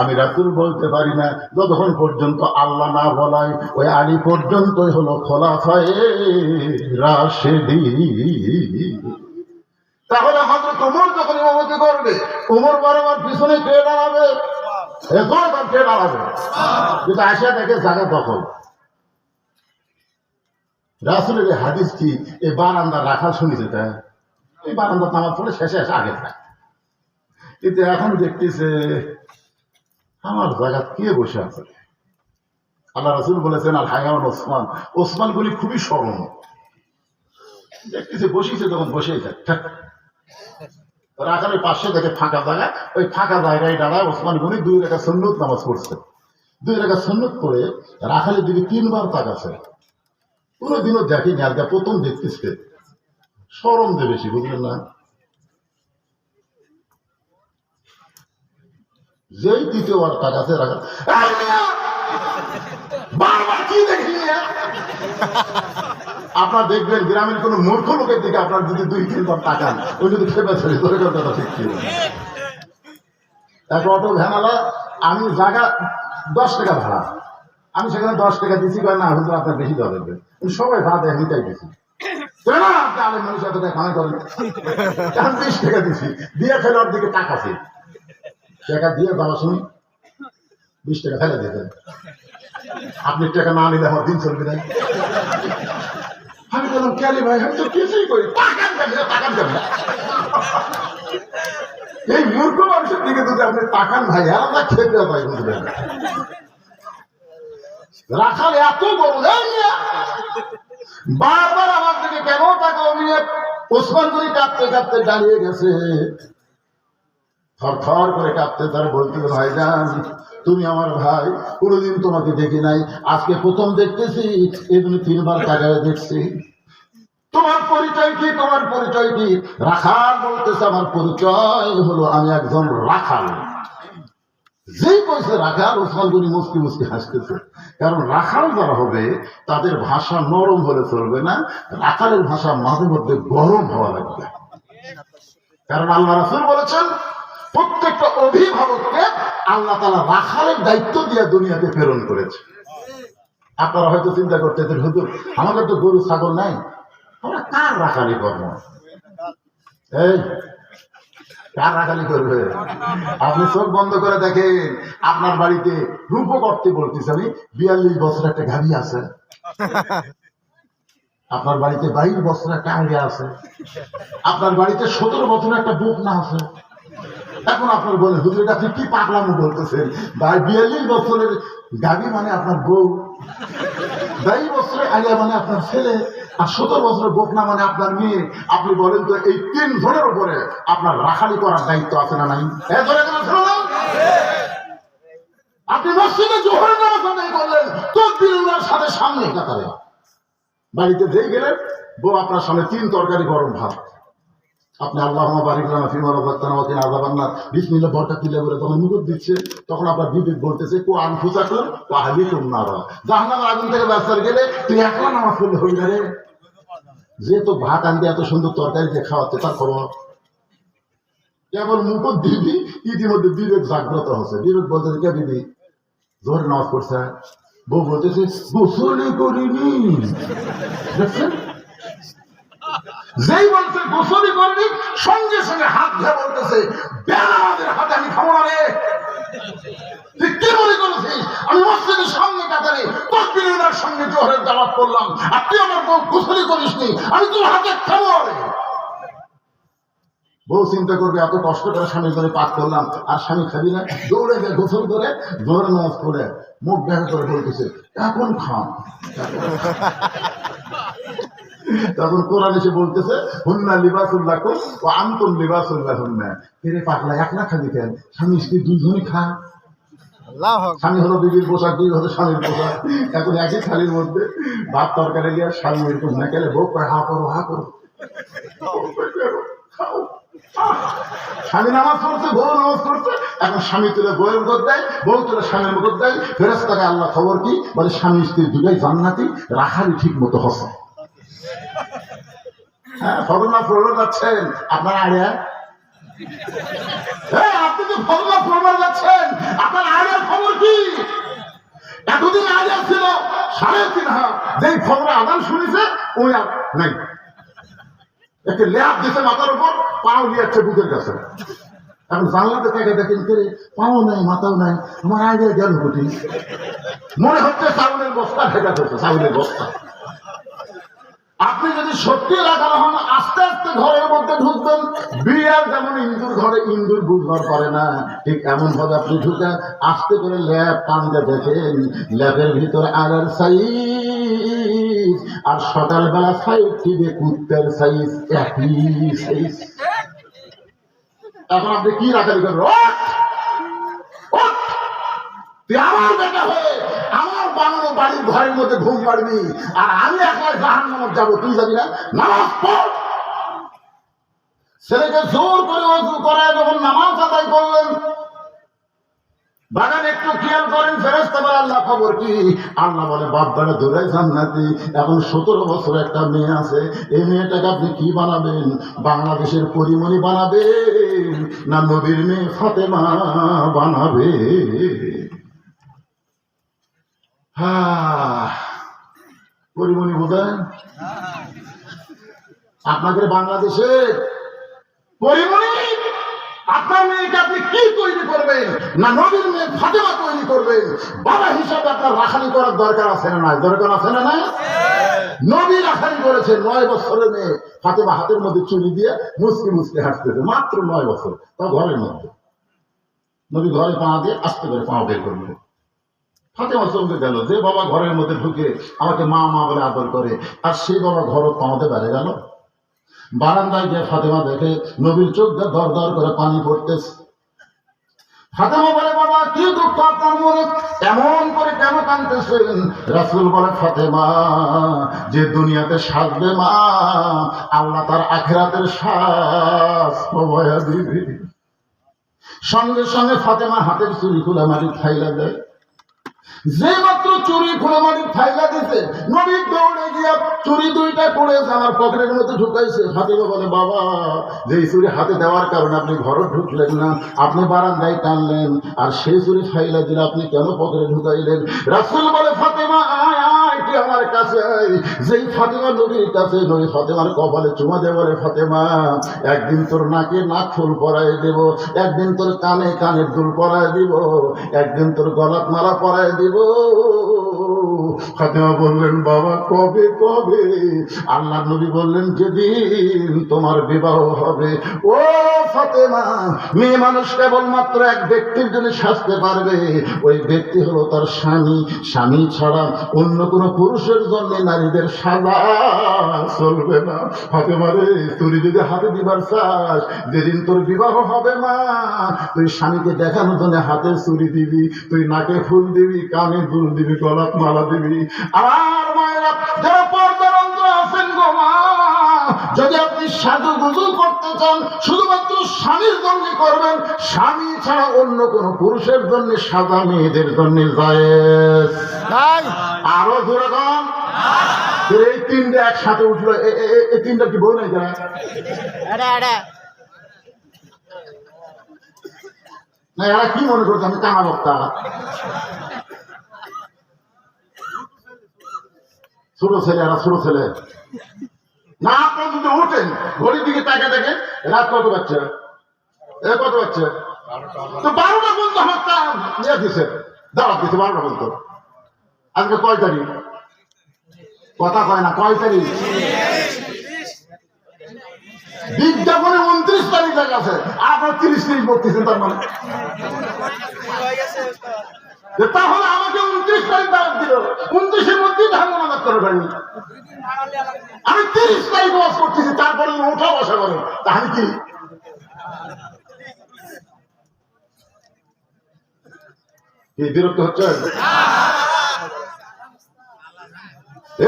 আমি রাসূল বলতে পারি না, যতক্ষণ পর্যন্ত আল্লাহ না বলায়, ওই আলী পর্যন্তই হলো খোলাফায়ে রাশেদি। তাহলে হযরত ওমর যখন ইমামতি করবে, ওমর বরাবর পিছনে কে দাঁড়াবে? এখন কে দাঁড়াবে। কিন্তু আসিয়া দেখে জায়গা দখল রাসুলের হাদিস কি? এই বারান্দা রাখা শুনেছে তাই। এই বারান্দা নামাজ পড়ে শেষে এসে আগে থাকে। কিন্তু এখন দেখতেছে, আমার জায়গা কে বসে আছে? আল্লাহ রাসুল বলেছেন আর হায়ান ওসমান। ওসমান গুলি খুবই স্মরণ দেখতেছে, বসেছে তখন বসেই থাকে ঠাক। রাখালের পাশে দেখে ফাঁকা জায়গা, ওই ফাঁকা জায়গায় দাঁড়ায় ওসমান গনি দুই রেখা সন্ন্যত নামাজ পড়ছে। দুই রেখা সন্ন্যত করে রাখালের দিকে তিনবার তাকাছে কোনোদিনও দেখেনি, আজকে প্রথম দেখতেছে। সরম দে বেশি, বুঝলেন না? যেই দ্বিতীয়বার তাকাছে রাখা "এই বারবার কি দেখি আপনার দেখবেন গ্রামের কোন মূর্খ লোকের দিকে আপনার যদি দুই, তিনবার তাকান ওই যদি খেপে চলে, ধরে কথা ছিল এক অটো ভ্যানালা আমি জায়গা দশ টাকা ভাড়া। আমি সেখানে দশ টাকা দিচ্ছি না আপনার বেশি দেওয়া আমি সবাই ভাড়া দেয়, আমি তাই দিচ্ছি আপনি টাকা বিশ টাকা আপনি টাকা না নিলে আমার দিন চলবে না। আমি বললাম কেন ভাই? আমি তো কিছুই করি দেবে এই মূর্খ মানুষের দিকে যদি আপনি তাকান ভাই, আলাদা খেতে ভাই বুঝবেন রাখাল এত বড় বারবার নিয়ে কাঁপতে কাঁপতে দাঁড়িয়ে গেছে? করে কাঁপতে তার বলতে তুমি আমার ভাই, কোনোদিন তোমাকে দেখি নাই। আজকে প্রথম দেখতেছি জন্য তিনবার টাকায় দেখছি। তোমার পরিচয় কি? তোমার পরিচয় কি? রাখাল, বলতেছে, আমার পরিচয় হলো আমি একজন রাখাল। যেই পয়সা রাখাল ওসমান গনি মুসকি মুসকি হাসতেছে। কারণ রাখাল যারা হবে, তাদের ভাষা নরম হলে চলবে না, রাখালের ভাষা মাঝে মধ্যে গরম হওয়া লাগবে। কারণ আল্লাহ রাসুল বলেছেন, প্রত্যেকটা অভিভাবককে আল্লাহ তালা রাখালের দায়িত্ব দিয়ে দুনিয়াতে প্রেরণ করেছে। আপনারা হয়তো চিন্তা করতেছেন, হুজুর, আমাদের তো গরু, ছাগল নাই। আমরা কার রাখালি কর্ম এই কার করবে। আপনি চোখ বন্ধ করে দেখেন, আপনার বাড়িতে রূপ করতে বলতেছি, আমি বিয়াল্লিশ বছর একটা গাড়ি আছে। আপনার বাড়িতে বাইশ বছর একটা আইডিয়া আছে। আপনার বাড়িতে সতেরো বছর একটা না আছে। এখন আপনার বলে, হুজুর, এটা আপনি কি পাগলামো বলতেছেন? বিয়াল্লিশ বছরের গাড়ি মানে আপনার বউ। বাইশ বছরের আইডিয়া মানে আপনার ছেলে। আর সতেরো বছরের বোকনা মানে আপনার মেয়ে, আপনি বলেন তো এই তিন জনের উপরে আপনার রাখালি করার দায়িত্ব আছে না নাই? আপনি সাথে সামনে কাতারে বাড়িতে যেই গেলেন, বউ আপনার সামনে তিন তরকারি গরম ভাত। আপনি আল্লাহ বারিক লানা ফিমা রাযাকতানা ওয়া কিনা আযাবান্নার বিসমিল্লাহ, বরকত তখন দিচ্ছে। তখন কো জাহান্নামের আগুন থেকে বাঁচার গেলে তুই একলা নামাজ পড়লে হই না রে। যে তো ভাত আনতে এত সুন্দর তরকারি দিয়ে খাওয়াতে, তার খবর? কেবল মুকুট দিবি, ইতিমধ্যে বিবেক জাগ্রত হচ্ছে বিবেক বলতেছে কে দিবি? জোর নামাজ পড়ছে। বউ বলতেছে, গোসলই করিনি। যেই বলছে, গোসলই করবি সঙ্গে সঙ্গে হাত ধরে বলতেছে, বেলা আমাদের হাতে আমি খাব না রে। বউ তোর চিন্তা করবে, এত কষ্ট করে করে পাঠ করলাম, আর স্বামী খাবি না? দৌড়ে গিয়ে গোসল করে নামাজ পড়ে, মুখ দেখা করে বলতেছে, এখন খান তখন কোরআন এসে বলতেছে, হুন্না লিবাসুল্লাহ ও আন্তম লিবাসুল্লাহ হুন্না পাকলা একলা খাবি কেন? স্বামী স্ত্রী দুইজনই খা। স্বামী হলো বিবির পোশাক হলো স্বামীর পোশাক। এখন একই মধ্যে ভাত তরকারি স্বামী হা করো হা করো। স্বামী নামাজ পড়ছে, বউ নামাজ পড়ছে। এখন স্বামী তুলে বউয়ের মুখত দেয়, বউ তুলে স্বামীর মুখত দেয়। ফেরত তাকে আল্লাহ খবর কি? বলে, স্বামী স্ত্রী দুটাই জান্নাতি রাখারই ঠিক মতো হসে হ্যাঁ ফরমা ফরমা যাচ্ছেন। আপনার আড়িয়া আপনি তো ফরমা ফরমা যাচ্ছেন আপনার খবর কি? এতদিন আড়িয়া ছিল সাড়ে তিন হাত যেই খবর আদান শুনেছে, ওই আর ল্যাব মাথার উপর, পাও লিয়াচ্ছে বুকের কাছে। এখন জানলাতে তাকে দেখেন করে পাও নাই, মাথাও নাই। আমার আইডিয়া গেল কোটি মনে হচ্ছে চাউলের বস্তা ফেকা হচ্ছে চাউলের বস্তা। আপনি যদি সত্যি লাগানো হন, আস্তে আস্তে ঘরের মধ্যে ঢুকবেন। বিড়াল যেমন ইন্দুর ঘরে ইন্দুর বুঝবার পারে না। ঠিক এমন ভাবে আপনি ঢুকে আস্তে করে ল্যাব টানতে দেখেন। ল্যাবের ভিতরে আগার সাইজ। আর সকালবেলা সাইজ দিবে কুত্তের সাইজ, একই সাইজ। এখন আপনি কি রাখালি ওঠ! ওঠ! আমার বেটা হয়ে আমার বানানো বাড়ির ঘরের মধ্যে ঘুম পাড়বি। আর আমি একবার জাহান নামত যাব, তুই যাবি না? নামাজ পড়। ছেলেকে জোর করে অজু করে যখন নামাজ আদায় করলেন, বাগান একটু খেয়াল করেন ফেরেস্তা বলে, আল্লাহ, খবর কি? আল্লাহ বলে, বাপ বেড়া দূরে জান্নাতি। এখন সতেরো বছর একটা মেয়ে আছে। এই মেয়েটাকে আপনি কি বানাবেন? বাংলাদেশের পরিমণি বানাবেন না নবীর মেয়ে ফাতেমা বানাবে? পরিমণি বোঝেন আপনাদের বাংলাদেশে পরিমণি, আপনার মেয়েকে আপনি কি তৈরি করবেন? না নবীর মেয়ে ফাতেমা তৈরি করবেন বাবা হিসাবে আপনার রাখালি করার দরকার আছে না দরকার আছে না নাই? নবী রাখালি করেছে নয় বছরের মেয়ে ফাতেমা হাতের মধ্যে চুরি দিয়ে মুসকি মুসকি হাঁটতেছে মাত্র নয় বছর, তাও ঘরের মধ্যে। নবী ঘরে পা দিয়ে আস্তে করে পা বের করল ফাতেমা চমকে গেল। যে বাবা ঘরের মধ্যে ঢুকে আমাকে মা মা বলে আদর করে, আর সেই বাবা ঘর পাওয়াতে বেড়ে গেল। বারান্দায় গিয়ে ফাতেমা দেখে, নবীর চোখ দিয়ে দর দর করে পানি পড়তেছে। ফাতেমা বলে, বাবা, কি দুঃখ আপনার মনে? এমন করে কেন কানতেছেন রাসুল বলে, ফাতেমা, যে দুনিয়াতে সাজবে মা, আল্লাহ তার আখেরাতের শ্বাস দিবে। সঙ্গে সঙ্গে ফাতেমা হাতের চুরি খুলে মাটি খাইলা দেয়। যে মাত্র চুরি খুলে ফাইলা দিছে, নবী দৌড়ে গিয়া চুরি দুইটা করে আমার পকেটের মধ্যে ঢুকাইছে। হাতে বলে, বাবা যে চুরি হাতে দেওয়ার কারণে আপনি ঘরে ঢুকলেন না, আপনি বারান্দায় টানলেন, আর সেই চুরি ফাইলা দিলে আপনি কেন পকেটে ঢুকাইলেন? রাসুল বলে, ফাতেমা, আয় আয় আমার কাছে, যেই ফাতেমা নবীর কাছে, নবী ফাতেমার কপালে চুমা দে বলে, ফাতেমা, একদিন তোর নাকে নাক ফুল পরাই দেব, একদিন তোর কানে কানের দুল পরাই দিব, একদিন তোর গলাত মালা পরাই দিব। ফাতেমা বললেন, বাবা, কবে কবে? আল্লাহ নবী বললেন, যেদিন তোমার বিবাহ হবে। ও ফাতেমা, মেয়ে মানুষ কেবলমাত্র এক ব্যক্তির জন্য সাজতে পারবে। ওই ব্যক্তি হলো তার স্বামী। স্বামী ছাড়া অন্য কোন পুরুষের জন্য নারীদের সাজা চলবে না। ফাতেমা রে, তুই যদি হাতে দিবার চাস, যেদিন তোর বিবাহ হবে মা, তুই স্বামীকে দেখানোর জন্য হাতে চুরি দিবি, তুই নাকে ফুল দিবি, কানে দুল দিবি গলাত মালা দিবি। আর মায়েরা যারা পর্দার আছেন গো মা যদি আপনি সাধু গুজু করতে চান শুধুমাত্র স্বামীর জন্য করবেন স্বামী ছাড়া অন্য কোন পুরুষের জন্য সাদা মেয়েদের জন্য জায়েজ। আরও ধরে কম এই তিনটা একসাথে উঠল এই তিনটা কি বউ নাই যারা না এরা কি মনে করছে? আমি কানা বক্তা। ছোট ছেলে এরা ছোট ছেলে। না আপনি যদি উঠেন, ঘড়ির দিকে তাকে দেখেন, রাত কত বাচ্চা এ, কত বাচ্চা তো বারোটা পর্যন্ত আমার তা ইয়ে দিছে দাওয়াত দিছে বারোটা পর্যন্ত। আজকে কয় তারিখ? কথা কয় না, কয় তারিখ? বিজ্ঞাপনে উনত্রিশ তারিখ আছে। আপনার তিরিশ তারিখ বলতেছেন তার মানে। তাহলে আমাকে উনত্রিশ তারিখ দাওয়াত দিল। উনত্রিশের মধ্যেই ধান নামাজ করে পারি আমি তিরিশ তারিখ ওয়াজ করতেছি তারপরে উঠা বসা করে। তাহলে কি? বিরক্ত হচ্ছে?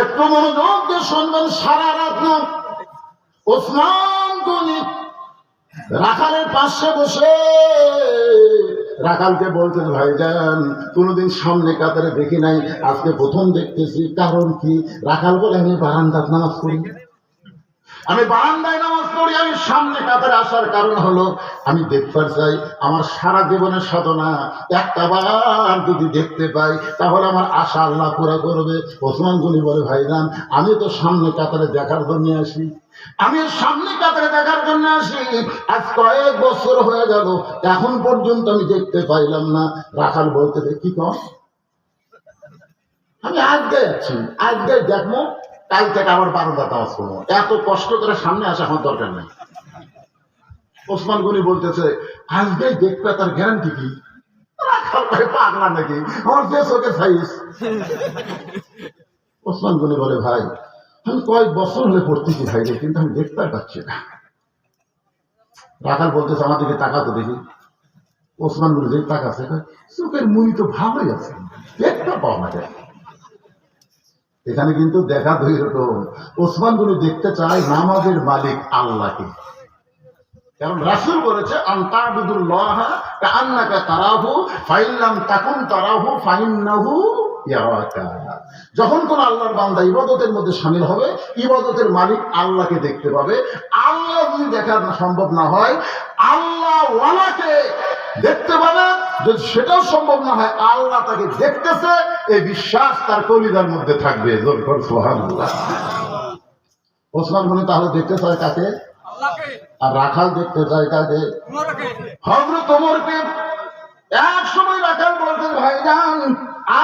একটু মনোযোগ দিয়ে শুনবেন, সারা রাত না। ওসমান রাখালের পাশে বসে। রাখালকে বলতেন ভাইজান, কোনোদিন সামনে কাতারে দেখি নাই। আজকে প্রথম দেখতেছি। কারণ কি? রাখাল বলে, আমি বারান্দার নামাজ পড়ি। আমি বারান্দায় নামাজ পড়ি, আমি সামনে কাতারে আসার কারণ হলো, আমি দেখতে চাই, আমার সারা জীবনের সাধনা একটা বার যদি দেখতে পাই, তাহলে আমার আশা আল্লাহ পুরা করবে। ওসমান গনি বলে ভাইজান আমি তো সামনে কাতারে দেখার জন্য আসি। আমি সামনে কাতারে দেখার জন্য আসি। আজ কয়েক বছর হয়ে গেল, এখন পর্যন্ত আমি দেখতে পাইলাম না। রাখাল বলতে কি কম আমি আজকে যাচ্ছি, আজকে দেখব। কাল থেকে আবার তাওয়াজ করব। এত কষ্ট করে সামনে আসা আমার দরকার নেই। ওসমান গনি বলতেছে আজকে দেখবে তার গ্যারান্টি কি? পাগলা নাকি? ওসমান গনি বলে, ভাই, আমি কয়েক বছর হলে পড়তেছি ভাই কিন্তু আমি দেখতে পাচ্ছি না। রাখাল বলতেছে, আমার দিকে তাকাতে দেখি। ওসমান গনি দেখে, তাকাচ্ছে চোখের মুনি তো ভালোই আছে। দেখতে পাও না কেন এখানে কিন্তু দেখা দুই রকম। ওসমান গনি দেখতে চায় নামাজের মালিক আল্লাহকে। কারণ রাসুল বলেছে তারাহু, ফাইল্লাম তাকুন তারাহু, ফাইন্নাহু যখন কোন আল্লাহর বান্দা ইবাদতের মধ্যে সামিল হবে, ইবাদতের মালিক আল্লাহকে দেখতে পাবে। আল্লাহ যদি দেখার না সম্ভব না হয় আল্লাহ ওয়ালাকে দেখতে পাবে যদি সেটাও সম্ভব না হয় আল্লাহ তাকে দেখতেছে এই বিশ্বাস তার কলিদার মধ্যে থাকবে। ওসমান গনি তাহলে দেখতে চায় কাকে? আর রাখাল দেখতে চায় কাকে? হজরত ওমরকে। এক সময় রাখাল বলতেন ভাইজান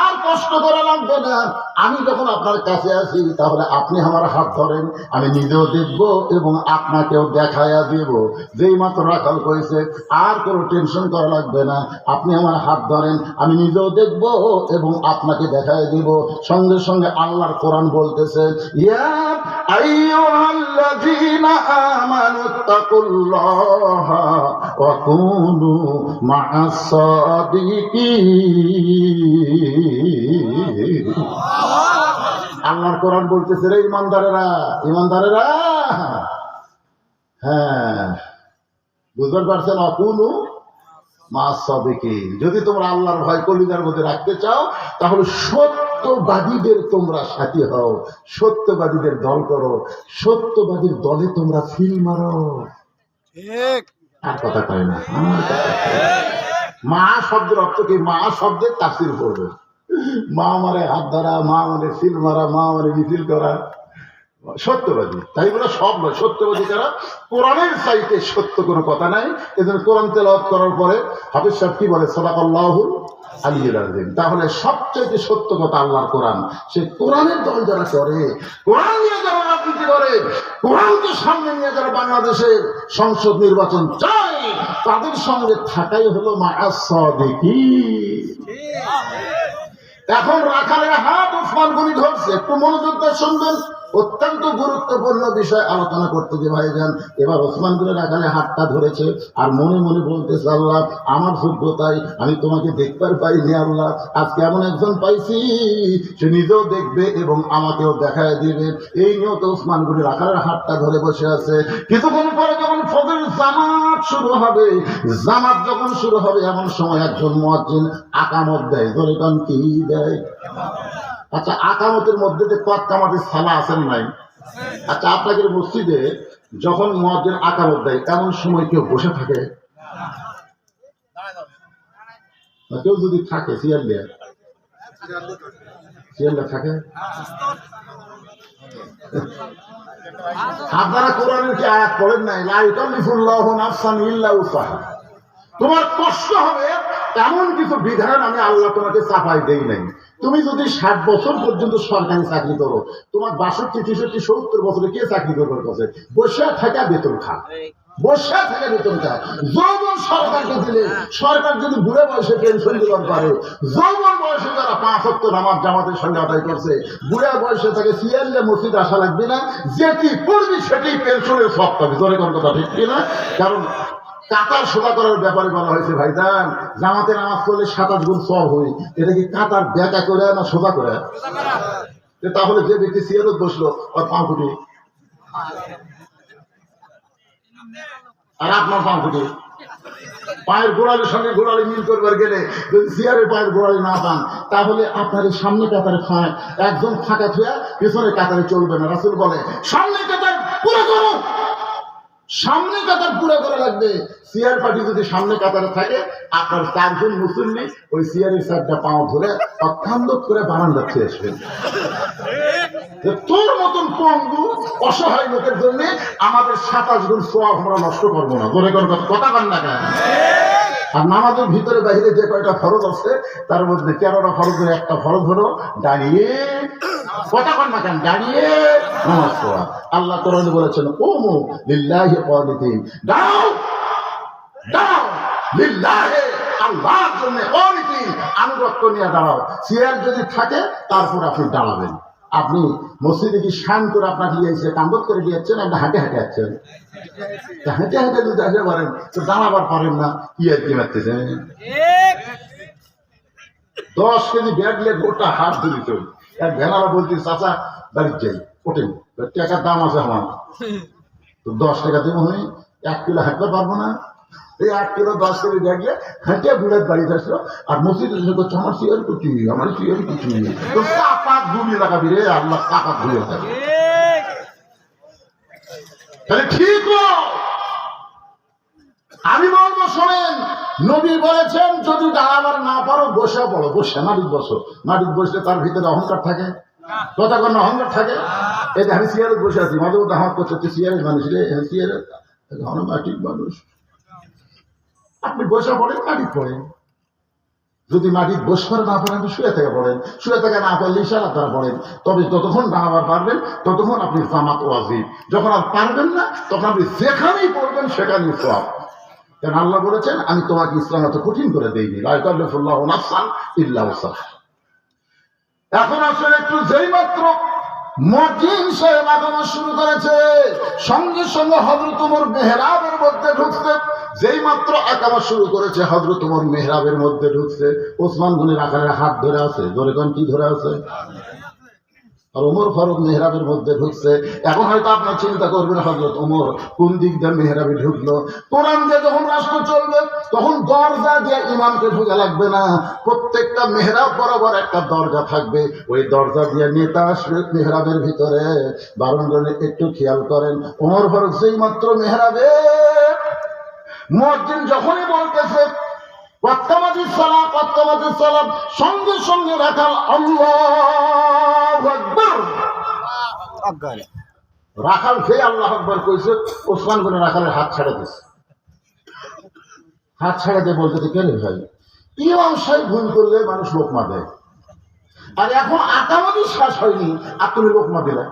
আর কষ্ট করা লাগবে না। আমি যখন আপনার কাছে আসি, তাহলে আপনি আমার হাত ধরেন, আমি নিজেও দেখব এবং আপনাকেও দেখাইয়া দেব। যেই মাত্র রাখাল করেছে আর কোনো টেনশন করা লাগবে না, আপনি আমার হাত ধরেন, আমি নিজেও দেখব এবং আপনাকে দেখাই দিব। সঙ্গে সঙ্গে আল্লাহর কোরআন বলতেছে, ইয়া আল্লাহর কোরআন বলতেছে রে ইমানদারেরা ইমানদারেরা হ্যাঁ বুঝতে পারছেন? অকুনু যদি তোমরা আল্লাহর ভয় কলিদার মধ্যে রাখতে চাও তাহলে সত্যবাদীদের তোমরা সাথী হও সত্যবাদীদের দল করো সত্যবাদীর দলে তোমরা ফিল মারো। আর কথা কয় না। কথা কয় না। মা শব্দের অর্থ কি? মা শব্দের তাফসির করবে মা মানে হাত ধরা মা মানে সিল মারা মা মানে মিছিল করা। সত্যবাদী। তাই বলে সব নয়, সত্যবাদী যারা কোরআনের চাইতে সত্য কোনো কথা নাই, এজন্য কোরআন তেলাওয়াত করার পরে হাফিজ সাহেব কি বলে সদাকাল্লাহুল আলিয়ুল আযীম। তাহলে সবচেয়ে সত্য কথা আল্লাহর কোরআন। সে কোরআনের দল যারা করে, কোরআন নিয়ে যারা রাজনীতি করে, কোরআনকে সামনে নিয়ে যারা বাংলাদেশের সংসদ নির্বাচন চায়, তাদের সঙ্গে থাকাই হলো মা দেখি এখন রাখালের হাত ওসমান গনি ধরছে। একটু মনোযোগ দিয়ে শুনবেন। অত্যন্ত গুরুত্বপূর্ণ বিষয় আলোচনা করতে যে ভাইজান, এবার ওসমান গনি রাখালে হাতটা ধরেছে আর মনে মনে বলতেছে, আল্লাহ, আমার যোগ্যতাই আমি তোমাকে দেখবার পাইনি, আল্লাহ। আজকে এমন একজন পাইছি, সে নিজেও দেখবে এবং আমাকেও দেখায় দিবে। এই নিয়েও তো ওসমান গনি রাখালের হাতটা ধরে বসে আছে। কিছুক্ষণ পরে যখন ফজর জামাত শুরু হবে, জামাত যখন শুরু হবে, এমন সময় একজন মুয়াজ্জিন আকামত দেয়। ধরে কি দেয়? আচ্ছা আকামতের মধ্যে যে কত কামাতের সালা আছেন নাই আচ্ছা আপনাদের মসজিদে যখন মুয়াজ্জিন আকামত দেয়, এমন সময় কেউ বসে থাকে? কেউ যদি থাকে সিয়ার দিয়ে? থাকে? আপনারা কোরআনের কি আয়াত পড়েন নাই? নাফসান তোমার কষ্ট হবে, এমন কিছু বিধান আমি আল্লাহ তোমাকে চাপাই দেই নাই। তুমি যদি ষাট বছর পর্যন্ত সরকারি চাকরি করো, তোমার বাষট্টি, তেষট্টি, সত্তর বছরে কে চাকরি করবার কাছে বসে থাকা বেতন খা বসে থেকে বেতন খা যৌবন সরকারকে দিলে সরকার যদি বুড়ে বয়সে পেনশন দিবার পারে, যৌবন বয়সে যারা পাঁচ হপ্ত নামাজ জামাতের সঙ্গে আদায় করছে, বুড়া বয়সে তাকে সিয়াল্লে মসজিদ আসা লাগবে না, যেটি পড়বি সেটি পেনশনের সব পাবে। জোরে কথা ঠিক কিনা? কারণ কাতার সোজা করার ব্যাপারে বলা হয়েছে, ভাইজান, জামাতে নামাজ পড়লে সাতাশ গুণ সব হই এটা কি কাতার ব্যাকা করে না সোজা করে? তাহলে যে ব্যক্তি সিয়ারত বসল, ওর পাঁচ ফুটি। আর আপনার পাঁচ ফুটি। পায়ের গোড়ালির সঙ্গে গোড়ালি মিল করবার গেলে যদি সিয়ারে পায়ের গোড়ালি না পান, তাহলে আপনার সামনে কাতারে ফাঁক। একজন ফাঁকা থুয়া পেছনে কাতারে চলবে না। রাসুল বলে, সামনে কাতার, পুরো করো। সামনে কাতার পুরো করা লাগবে। সিয়ার পার্টি যদি সামনে কাতারে থাকে, আপনার চারজন মুসল্লি ওই সিয়ারের চারটা পাও ধরে অত্যান্ত করে বারান্দা খেয়ে আসবেন। তোর মতন পঙ্গু অসহায় লোকের জন্য আমাদের সাতাশ গুণ সোয়া আমরা নষ্ট করব না। কোন কথা কান্না কেন? আর নামাজের ভিতরে বাইরে যে কয়টা ফরজ আছে, তার মধ্যে তেরোটা ফরজের একটা ফরজ হলো দাঁড়িয়ে আল্লাহ কোরআনে বলেছেন ও মো দাও দাও আল্লাহর জন্য কানিতিন আনুগত্য নিয়ে দাঁড়াও। চেয়ার যদি থাকে, তারপর আপনি দাঁড়াবেন। আপনি মসজিদে কি শান করে আপনাকে দিয়েছে কান্দত করে দিয়েছেন একটা হাঁটে হাঁটে যাচ্ছেন তা হেঁটে হেঁটে যদি আসতে পারেন, তো দাঁড়াবার পারেন না, কি আর কি মারতেছেন দশ কেজি ব্যাগ নিয়ে গোটা হাত ধরে চল এক ভেলারা বলছি, চাচা বাড়ির যাই, ওঠেন। টাকার দাম আছে আমার। তো দশ টাকা দেবো আমি, এক কিলো হাঁটতে পারব না এই এক কিলো, দশ ব্যাগ নিয়ে হেঁটে বুলেট বাড়িতে আসলো। আর মসজিদ এসে করছে আমার শিয়ার কুচি, আমার শিয়ার কুচি। তো কাপাত ঘুমিয়ে লাগাবি রে, আল্লাহ কাপাত ঘুরে থাকে তাহলে ঠিক আমি বলব, শোনেন, নবী বলেছেন, যদি দাঁড়াবার না পারো, বসে পড়ো। বসে মাটির বসো। মাটির বসলে তার ভিতরে অহংকার থাকে। কথা কোনো অহংকার থাকে? এই যে আমি সিয়ারে বসে আছি, মাঝে মধ্যে হাত করছে সিয়ারের মানুষ রে হ্যাঁ সিয়ারের মাটির মানুষ। আপনি বসে পড়েন, মাটির পড়েন যদি মাটির বস করে না পারেন তো শুয়ে থেকে পড়েন। শুয়ে থেকে না পারলে ইশারা দ্বারা পড়েন। তবে যতক্ষণ দাঁড়াবার পারবেন, ততক্ষণ আপনি জামাত ওয়াজিব যখন আর পারবেন না, তখন আপনি যেখানেই পড়বেন, সেখানেই সব কেন আল্লাহ বলেছেন, আমি তোমাকে ইসলাম এত কঠিন করে দেইনি। লাইকাল্লাহ ইল্লা এখন আসলে একটু যেই মাত্র শুরু করেছে। সঙ্গে সঙ্গে মেহরাবের মধ্যে ঢুকছে। যেই মাত্র শুরু করেছে মেহরাবের মধ্যে ঢুকছে। হাত ধরে আছে। ধরে কি ধরে আছে? আর ওমর ফারুক মেহরাবের মধ্যে ঢুকছে। এখন হয়তো আপনার চিন্তা করবেন হজরত ওমর কোন দিক দিয়ে মেহরাবে ঢুকলো? কোরআন দিয়ে যখন রাষ্ট্র চলবে, তখন দরজা দিয়ে ইমামকে ঢুকে লাগবে না। প্রত্যেকটা মেহরাব বরাবর একটা দরজা থাকবে। ওই দরজা দিয়ে নেতা আসবে মেহরাবের ভিতরে। বারণ একটু খেয়াল করেন, ওমর ফারুক সেই মাত্র মেহরাবে, মসজিদ যখনই বলতেছে সঙ্গে সঙ্গে রাখাল করে হাত হাত বলতে কে রে ভাই? ভুল করলে মানুষ লোকমা দেয় আর এখন আকামাদি শ্বাস হয়নি, আর তুমি লোকমা দিলে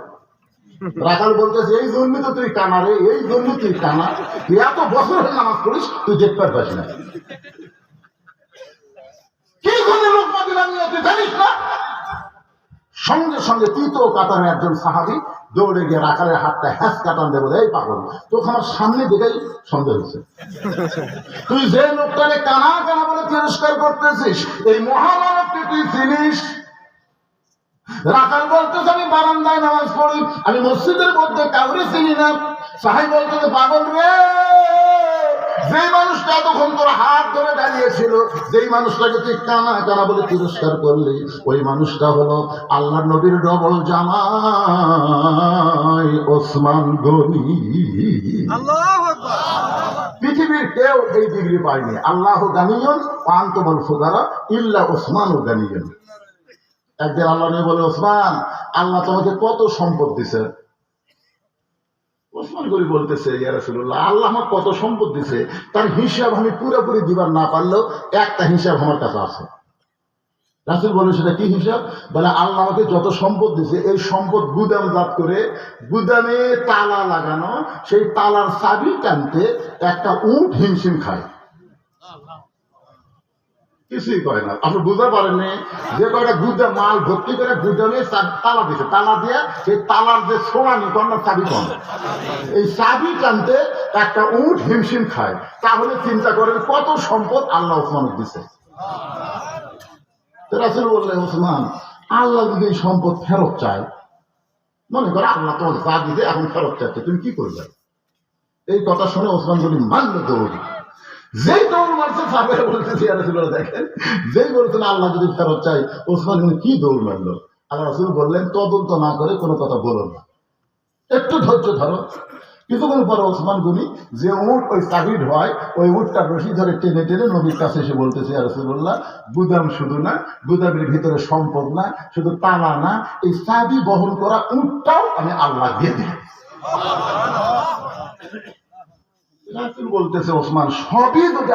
রাখাল বলতেছে, এই জন্য তো তুই কানা রে, এই জন্য তুই কানা। তুই এত বছর হয়ে নামাজ পড়িস, তুই দেখতে পারবাস না। কি করে লোকমা নিয়ে তুই জানিস না? সঙ্গে সঙ্গে তৃতীয় কাতারের একজন সাহাবি, দৌড়ে গিয়ে রাখালের হাতটা হ্যাঁস কাটান দেবো এই পাগল, তোকে আমার সামনে দেখেই সন্দেহ হয়েছে তুই যে লোকটাকে কানা কানা বলে তিরস্কার করতেছিস, এই মহামানবকে তুই চিনিস? রাখাল বলতেছে, আমি বারান্দায় নামাজ পড়ি, আমি মসজিদের মধ্যে কাউরে চিনি না। সাহেব বলতেছে, পাগল রে! যে মানুষটা এতক্ষণ তোর হাত ধরে দাঁড়িয়েছিল যেই মানুষটাকে তুই কানা কানা বলে তিরস্কার করলি ওই মানুষটা হলো আল্লাহ নবীর ডবল জামাই ওসমান গনি। পৃথিবীর কেউ এই ডিগ্রি পায়নি। আল্লাহ গানিয়ন পান্তবল ফুগারা ইল্লা ওসমান ও গানিয়ন। একদিন আল্লাহ নিয়ে বলে ওসমান আল্লাহ তোমাকে কত সম্পদ দিছে? ওসমান গরি বলতেছে, ইয়া রাসূলুল্লাহ, আল্লাহ আমার কত সম্পদ দিছে, তার হিসাব আমি পুরোপুরি দিবার না পারলেও একটা হিসাব আমার কাছে আছে। রাসুল বলে সেটা কি হিসাব? বলে, আল্লাহ আমাকে যত সম্পদ দিছে, এই সম্পদ গুদাম জাত করে, গুদামে তালা লাগানো, সেই তালার চাবি টানতে একটা উঠ হিমশিম খায়। কিছুই করে না। আপনি বুঝতে পারেননি যে কয়টা গুদা মাল ভর্তি করে গুদামে চা- তালা দিছে তালা দিয়ে সেই তালার যে সোনানি কন্যার চাবি কম এই চাবি টানতে একটা উঠ হিমশিম খায়। তাহলে চিন্তা করেন কত সম্পদ আল্লাহ ওসমান দিছে। বললেন ওসমান আল্লাহ যদি এই সম্পদ ফেরত চায়, মনে করো আল্লাহ তোমার যা দিতে এখন ফেরত চাচ্ছে তুমি কি করবে? এই কথা শুনে ওসমান বলি মানলে দৌড়ি যেই দৌড় মারছে সাহেব বলতেছি আর রাসূল দেখেন। যেই বলছেন, আল্লাহ যদি ফেরত চাই ওসমান বলি কি দৌড় মারলো? আল্লাহ রাসুল বললেন, তদন্ত না করে কোনো কথা বলো না। একটু ধৈর্য ধরো। কিছুক্ষণ পরে ওসমান গনি যে উট, ওই সাহিড হয়, ওই উটটা রশি ধরে টেনে টেনে নবীর কাছে এসে বলতেছে রসুল্লাহ গুদাম শুধু না, গুদামের ভিতরে সম্পদ না, শুধু টানা না, এই সাবি বহন করা উটটাও আমি আল্লাহ দিয়ে দিই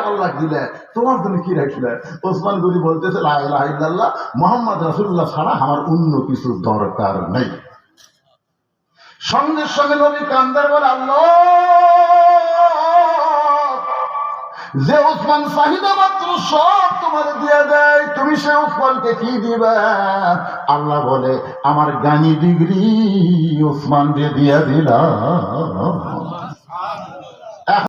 আল্লাহ দিলে বলে যে মাত্র সব তুমি সে কি দিবে? আল্লাহ বলে, আমার গানি ডিগ্রি ওসমান দিয়ে দিয়ে দিলাম।